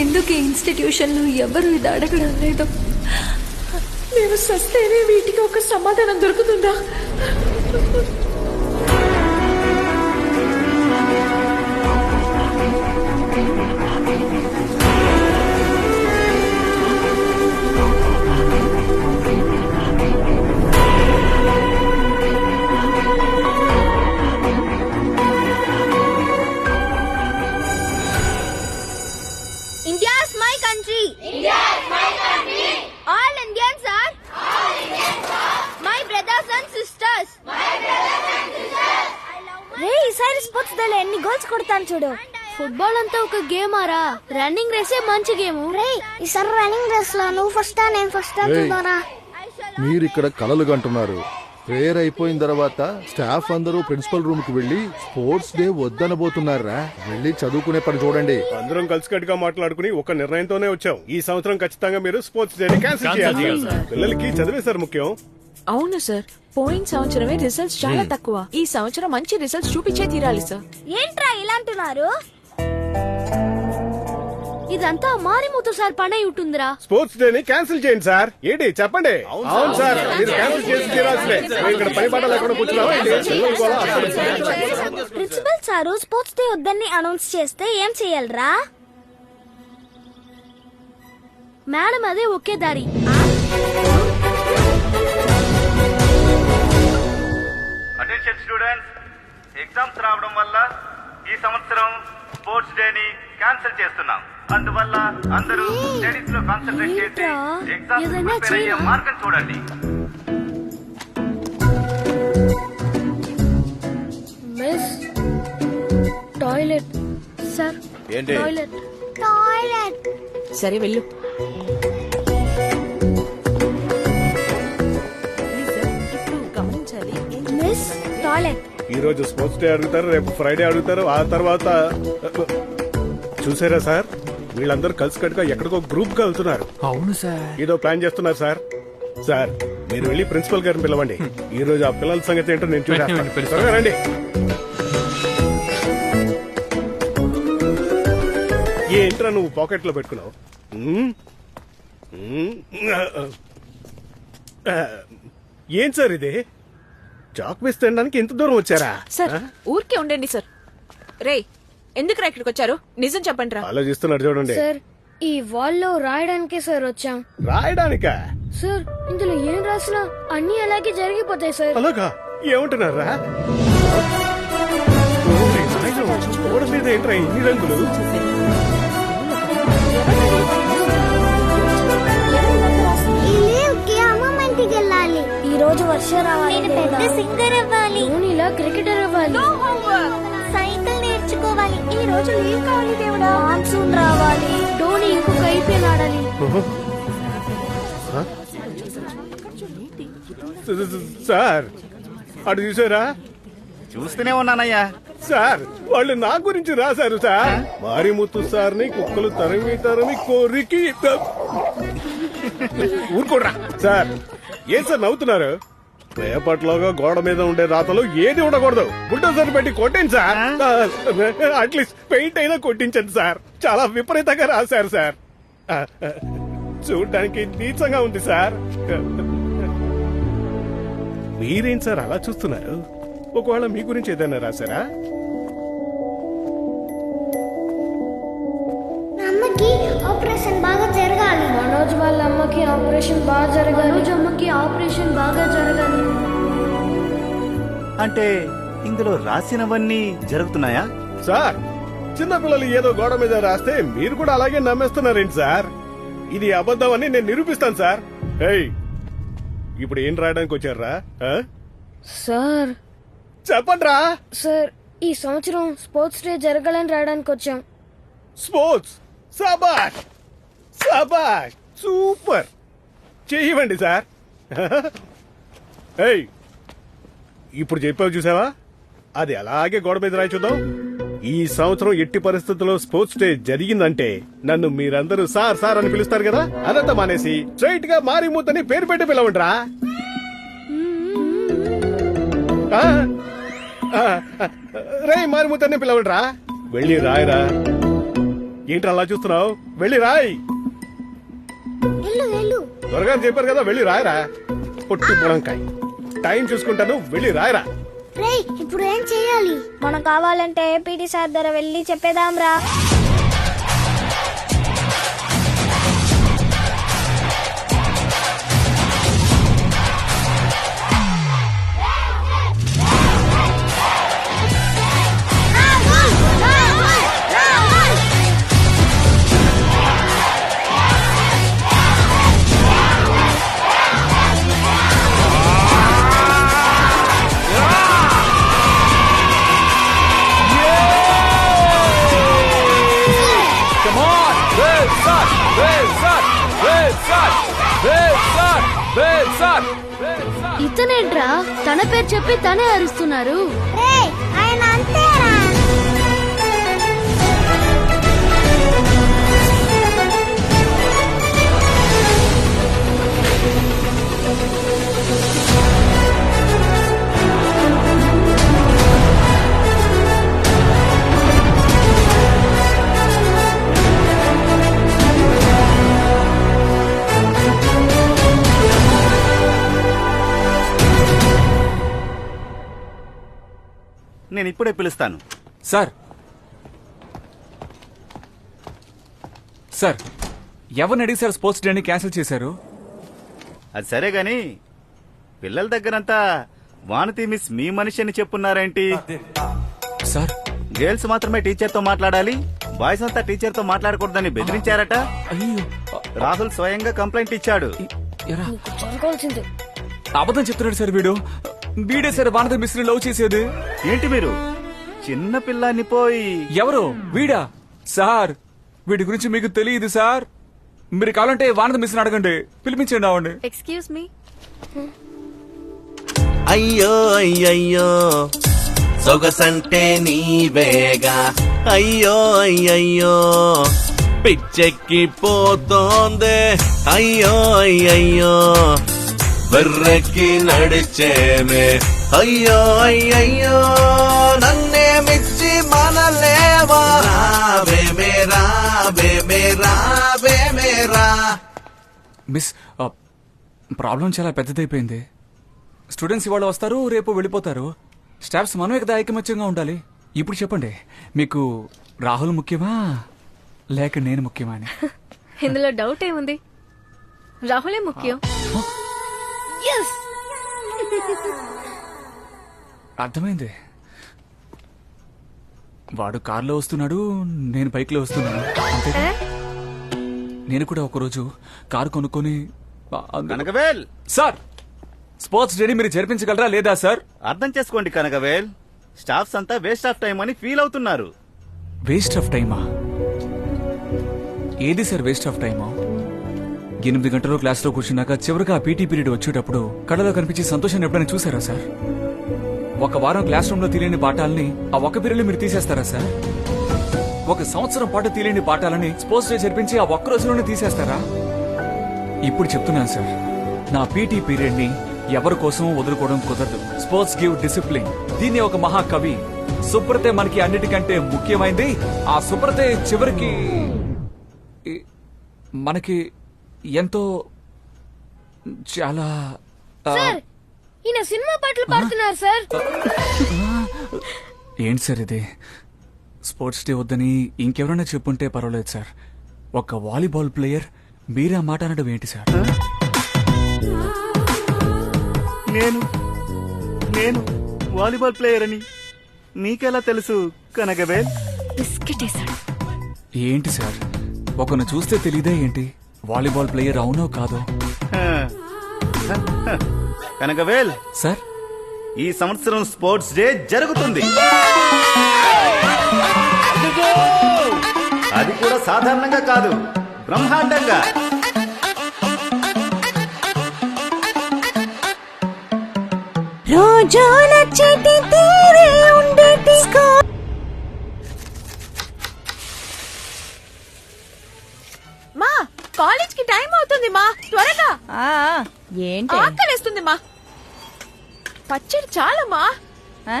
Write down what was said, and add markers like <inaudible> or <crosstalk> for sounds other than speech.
ఎందుకు ఈ ఇన్స్టిట్యూషన్లో ఎవరు ఇది అడగడం లేదు? మేము సస్తేనే వీటికి ఒక సమాధానం దొరుకుతుందా? డే ఎన్ని గోల్స్ కొడతాను చూడు. ఫుట్బాల్ అంతా ఒక గేమ్ ఆరా? రన్నింగ్ రేసే మంచి గేమ్ రే ఈసారి రన్నింగ్ రేస్లో నువ్వు ఫస్ట్ నేను ఫస్ట్. చూద్దారా. మీరు ఇక్కడ కలలు కంటున్నారు. ప్రేయర్ అయిపోయిన తర్వాత స్టాఫ్ అందరూ ప్రిన్సిపల్ రూమ్కి వెళ్ళి స్పోర్ట్స్ డే వద్దనబోతున్నారా? వెళ్ళి చదువుకునే పని చూడండి. అందరం కలిసికట్టుగా మాట్లాడుకుని ఒక నిర్ణయంతోనే వచ్చాం. ఈ సంవత్సరం ఖచ్చితంగా మీరు స్పోర్ట్స్ డే క్యాన్సిల్ చేయాలి. పిల్లలకి చదివే సార్ ముఖ్యం. అవును సార్ పోయిన సంవత్సరమే రిజల్ట్స్ చాలా తక్కువ. ఈ సంవత్సరం మంచి రిజల్ట్స్ చూపించే తీరాలి సార్ ఏంట్రా ఇలా అంటున్నారు ఇదంతా మారిమూత సార్ పని అయి ఉంటుందిరా. స్పోర్ట్స్ డే ని క్యాన్సిల్ చేయండి సార్. ఏంటి చెప్పండి. అవును సార్. మీరు క్యాన్సిల్ చేసి తీరాల్సిందే. మేము ఇక్కడ పని పాట లేకుండా కూర్చున్నావా ఏంటి? పిల్లలు కూడా అక్కడ ప్రిన్సిపల్ సారు స్పోర్ట్స్ డే వద్దని అనౌన్స్ చేస్తే ఏం చేయాలరా? మేడం అదే ఒకే దారి. అటెన్షన్ స్టూడెంట్స్ ఎగ్జామ్స్ రావడం వల్ల ఈ సంవత్సరం స్పోర్ట్స్ డే ని క్యాన్సిల్ చేస్తున్నాం అందువల్ల అందరూ స్టడీస్లో కాన్సన్ట్రేట్ చేసి? ఎగ్జామ్స్ ప్రిపేర్ అయ్యే? మార్గం చూడండి మిస్ టాయిలెట్ సార్ ఏంటి? టాయిలెట్ టాయిలెట్ సరే వెళ్ళు టాయిలెట్. ఈ రోజు స్పోర్ట్స్ డే అడుగుతారు రేపు ఫ్రైడే అడుగుతారు ఆ తర్వాత చూసారా సార్? వీళ్ళందరూ కలిసికట్టుగా ఎక్కడికో గ్రూప్గా వెళ్తున్నారు. అవును సార్. ఏదో ప్లాన్ చేస్తున్నారు సార్. సార్ మీరు వెళ్ళి ప్రిన్సిపల్ గారిని పిలవండి. ఈ రోజు ఆ పిల్లల సంగతి ఏంటో నేను. <laughs> త్వరగా రండి. ఏంట్రా నువ్వు పాకెట్లో పెట్టుకున్నావు ఏం సార్ ఇది? చాక్ వేసి తినడానికి ఎంత దూరం వచ్చారా? సార్ ఊరికే ఉండండి సార్. రే ఎందుకురా ఇక్కడికి వచ్చారు? నిజం చెప్పండి రా ఆలోచిస్తున్నారు చూడండి. సార్ ఈ వాల్లో రాయడానికే సార్ వచ్చాం. రాయడానికా? సార్ ఇందులో ఏం రాసినా అన్ని అలాగే జరిగిపోతాయి సార్. అలాగా? ఏమంటున్నారా? నాయనో, గోడ మీద ఏంట్రా ఇన్ని రంగులు? రోజు వర్షం రావాలి నేను పెద్ద సింగర్ అవ్వాలి. ధోనిలా క్రికెటర్ అవ్వాలి. సైకిల్ నేర్చుకోవాలి. ఈ రోజు లీవ్ కావాలి దేవుడా? మాన్సూన్ రావాలి. ధోని ఇంకొక ఐపీఎల్ ఆడాలి సార్ అటు చూసారా? చూస్తూనే ఉన్నానయ్యా. సార్ వాళ్ళు నా గురించి రాశారు సార్. మారిముత్తు సార్ని కుక్కలు తరిమి తరిమి కోరికి ఊరుకోడ్రా. సార్ ఏం సార్ నవ్వుతున్నారు? పేపట్లోగా గోడ మీద ఉండే రాతలు ఏది ఉండకూడదు. బుల్డోజర్ పెట్టి కొట్టండి సార్. అట్లీస్ట్ పెయింట్ అయినా కొట్టించండి సార్. చాలా విపరీతంగా రాశారు సార్. చూడడానికి నీచంగా ఉంది సార్. మీరేం సార్ అలా చూస్తున్నారు? ఒకవేళ మీ గురించి ఏదైనా రాశారా? ఆపరేషన్ బాగా జరగాలి మనోజ్ వాళ్ళ అమ్మకి ఆపరేషన్ బాగా జరగాలి. మనోజ్ అమ్మకి ఆపరేషన్ బాగా జరగాలి. అంటే ఇందులో రాసినవన్నీ జరుగుతున్నాయా? సార్ చిన్నపిల్లలు ఏదో గోడ మీద రాస్తే మీరు కూడా అలాగే నమ్మేస్తున్నారేంటి సార్? ఇది అబద్ధం అని నేను నిరూపిస్తాను సార్. ఏయ్ ఇప్పుడు ఏం రాయడానికి వచ్చారా? ఆ? సార్. చెప్పండ్రా. సార్ ఈ సంవత్సరం స్పోర్ట్స్ డే జరగాలని రాయడానికి వచ్చాం. స్పోర్ట్స్? సబాష్! సబాష్! సూపర్ చేయండి సార్. ఏయ్ ఇప్పుడు చెప్పావు చూసావా? అది అలాగే గోడ మీద రాయి చూద్దాం. ఈ సంవత్సరం ఎట్టి పరిస్థితుల్లో స్పోర్ట్స్ డే జరిగిందంటే నన్ను మీరందరూ సార్ సార్ అని పిలుస్తారు కదా? అనంత మానేసి స్ట్రైట్గా మారిమూతని పేరు పెట్టి పిలవండిరా. రే ఆ, రేయ్ మారిమూతని పిలవండిరా. వెళ్ళి రాయరా. ఏంటి అలా చూస్తున్నావు? వెళ్ళి రాయ్. త్వరగా చెప్పారు కదా వెళ్ళి రాయరా. పొట్టి పొలంకాయ టైం చూసుకుంటాను వెళ్ళి రాయరా. రేయ్ ఇప్పుడు ఏం చేయాలి? మనం కావాలంటే పీటీ సార్ దగ్గర వెళ్ళి చెప్పేదాం రా ఇతనేంట్రా? తన పేరు చెప్పి తనే అరుస్తున్నారు. ఆయన అంతేరా నేను ఇప్పుడే పిలుస్తాను. సార్. సార్ ఎవరిని అడిగి సార్ స్పోర్ట్స్ డేని క్యాన్సిల్ చేశారు? అది సరే గాని పిల్లల దగ్గరంతా వానతి మిస్ మీ మనిషి అని చెప్పున్నారేంటి సార్. గర్ల్స్ మాత్రమే టీచర్తో మాట్లాడాలి బాయ్స్ అంతా టీచర్తో మాట్లాడకూడదని బెదిరించారట. అయ్యో. రాహుల్ స్వయంగా కంప్లైంట్ ఇచ్చాడు. అబద్ధం చెప్తున్నాడు సార్ వీడు. వీడే సార్ వానద మిస్ని లవ్ చేసేది. ఏంటి మీరు? చిన్న పిల్లాన్ని పోయి. ఎవరు? వీడా? సార్ వీడి గురించి మీకు తెలియదు సార్. మీరు కావాలంటే వానద మిస్ని అడగండి. పిలిపించండి అవ్వండి ఎక్స్క్యూజ్ మీ అయ్యో అయ్యయ్యో సొగసంటే నీవేగా అయ్యో అయ్యయ్యో పిచ్చెక్కి పోతోందే అయ్యో అయ్యయ్యో బర్రెక్కి నడిచేమే. అయ్యో అయ్యయ్యో నన్నే మిచ్చి మనలేవా? రావే మేరా బే మేరా బే మేరా మిస్ ప్రాబ్లం చాలా పెద్దదైపోయింది. స్టూడెంట్స్ ఇవాళ వస్తారు రేపు వెళ్ళిపోతారు. స్టాఫ్స్ మనమే కదా ఐకమత్యంగా ఉండాలి. ఇప్పుడు చెప్పండి మీకు రాహుల్ ముఖ్యమా? లేక నేను ముఖ్యమా అని <laughs> ఇందులో డౌట్ ఏముంది? రాహులే ముఖ్యం. అర్థమైంది. వాడు కారులో వస్తున్నాడు నేను బైక్లో వస్తున్నాను? నేను కూడా ఒకరోజు కారు కొనుక్కొని కనకవేల్! సార్ స్పోర్ట్స్ డేని మీరు జరిపించగలరా లేదా సార్? అర్థం చేసుకోండి కనకవేల్. స్టాఫ్స్ అంతా వేస్ట్ ఆఫ్ టైం అని ఫీల్ అవుతున్నారు. వేస్ట్ ఆఫ్ టైమా? ఏది సార్ వేస్ట్ ఆఫ్ టైమా? ఎనిమిది గంటలు క్లాస్లో కూర్చున్నాక చివరిగా ఆ పీటీ పీరియడ్ వచ్చేటప్పుడు కళ్ళలో కనిపించే సంతోషాన్ని ఎప్పుడైనా చూసారా సార్? ఒక వారం క్లాస్ రూమ్లో తెలియని పాఠాలని ఆ ఒక పీరియడ్ మీరు తీసేస్తారా సార్? ఒక సంవత్సరం పాటు తీలేని పాఠాలని స్పోర్ట్స్ డే జరిపించి ఆ ఒక్క రోజులోనే తీసేస్తారా? ఇప్పుడు చెప్తున్నాను సార్. నా పీటీ పీరియడ్ని ఎవరి కోసం వదులుకోవడం కుదరదు. Sports give discipline. దీన్ని ఒక మహాకవి. సుప్రతే మనకి అన్నిటికంటే ముఖ్యమైంది. ఆ సుప్రతే చివరికి మనకి ఎంతో చాలా ఆ, సార్ ఈయన సినిమా పాటలు పాడుతున్నారు సార్. ఏంటి సార్ ఇది? స్పోర్ట్స్ డే వద్దని ఇంకెవరైనా చెప్పుంటే పర్వాలేదు సార్. ఒక వాలీబాల్ ప్లేయర్ మీరే ఆ మాట అనడం ఏంటి సార్? నేను నేను వాలీబాల్ ప్లేయర్ అని నీకెలా తెలుసు బిస్కెట్ వేసాడు ఏంటి సార్? ఒకరిని చూస్తే తెలియదే ఏంటి? వాలీబాల్ ప్లేయర్ అవునో కాదో. <laughs> కనకవేల్. సార్? ఈ సంవత్సరం స్పోర్ట్స్ డే జరుగుతుంది. అది కూడా సాధారణంగా కాదు. బ్రహ్మాండంగా. రోజు నచ్చేటి కి టైం అవుతుంది మా త్వరగా ఏంటి? ఆకలేస్తుంది మా పచ్చడి చాలమ్మా ఆ?